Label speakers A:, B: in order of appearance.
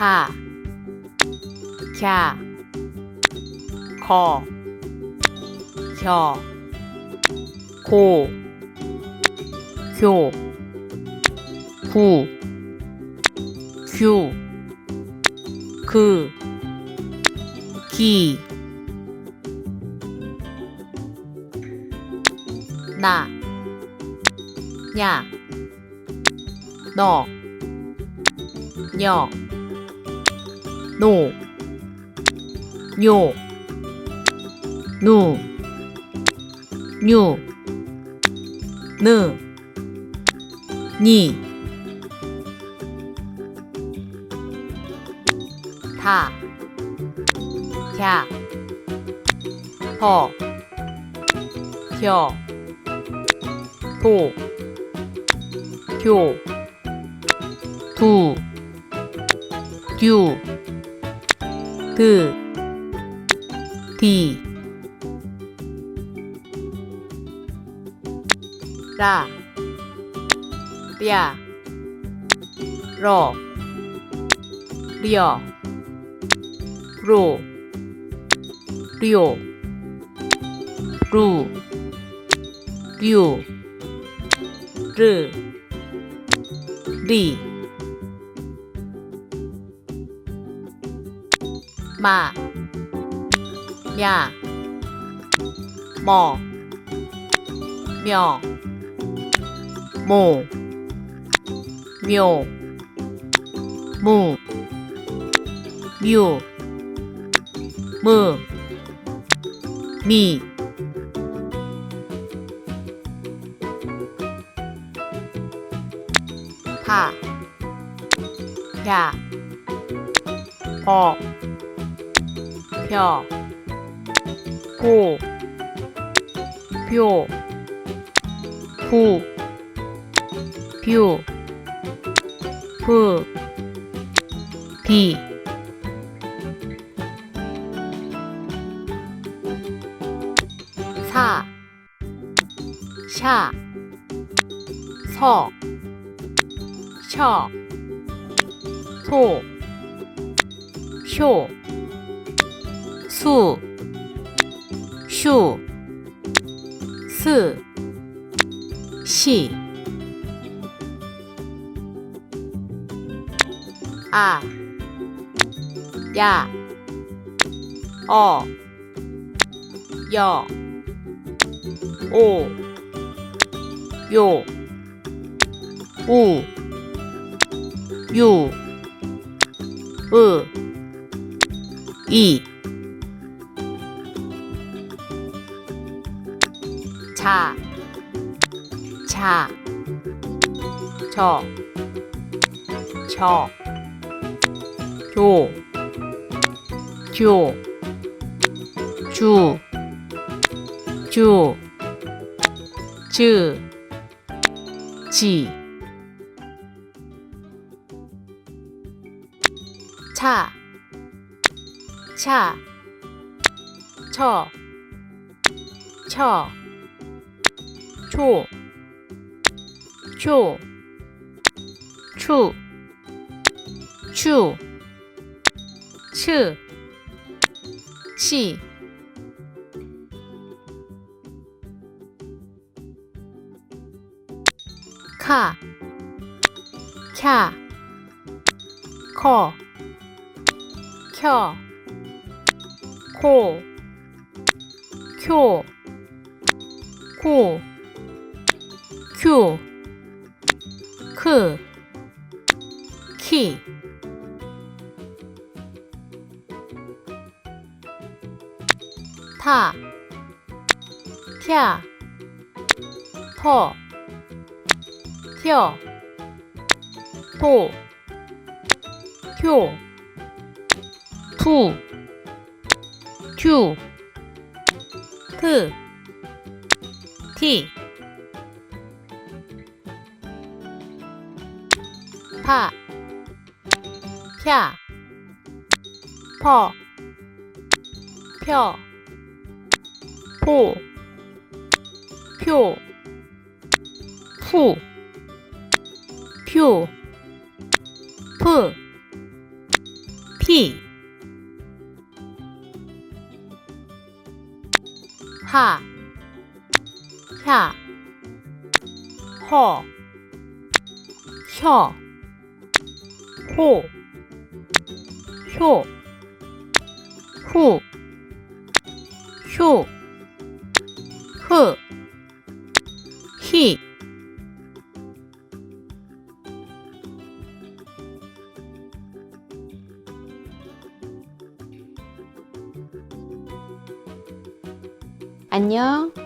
A: 카, 캬, 커, 혀, 고, 효, 구, 휴, 그, 기, 나, 냐, 너, 녀, 노, 뇨, 누, 뉴, 느, 니, 다, 야, 허, 혀, 도, 효, 두, 듀, 드, 디, 라, 랴, 러, 려, 로, 료, 루, 류, 르, 리, มาหญ้าหมอเมียหมูเมียวหมูมิวมือมีผ่ายาพอ 펴, 고, 표, 부, 뷰, 부, 비, 사, 샤, 서, 셔, 소, 쇼, 수, 슈, 스, 시, 아, 야, 어, 여, 오, 요, 우, 유, 으, 이, 자, 자, 저, 저, 조, 조, 주, 주, 즈, 지, 차, 차, 처, 처, 초, 초, 추, 추, 치, 치, 카, 캬, 커, 켜, 코, 쿄, 코, 큐, 크, 키, 타, 튀, 퍼, 튀어, 토, 효, 투, 튜, 트, 티, 파, 펴, 퍼, 펴, 포, 표, 푸, 퓨, 프, 히, 하, 야, 허, 혀, 호, 효, 후, 휴, 흐, 히,
B: 안녕.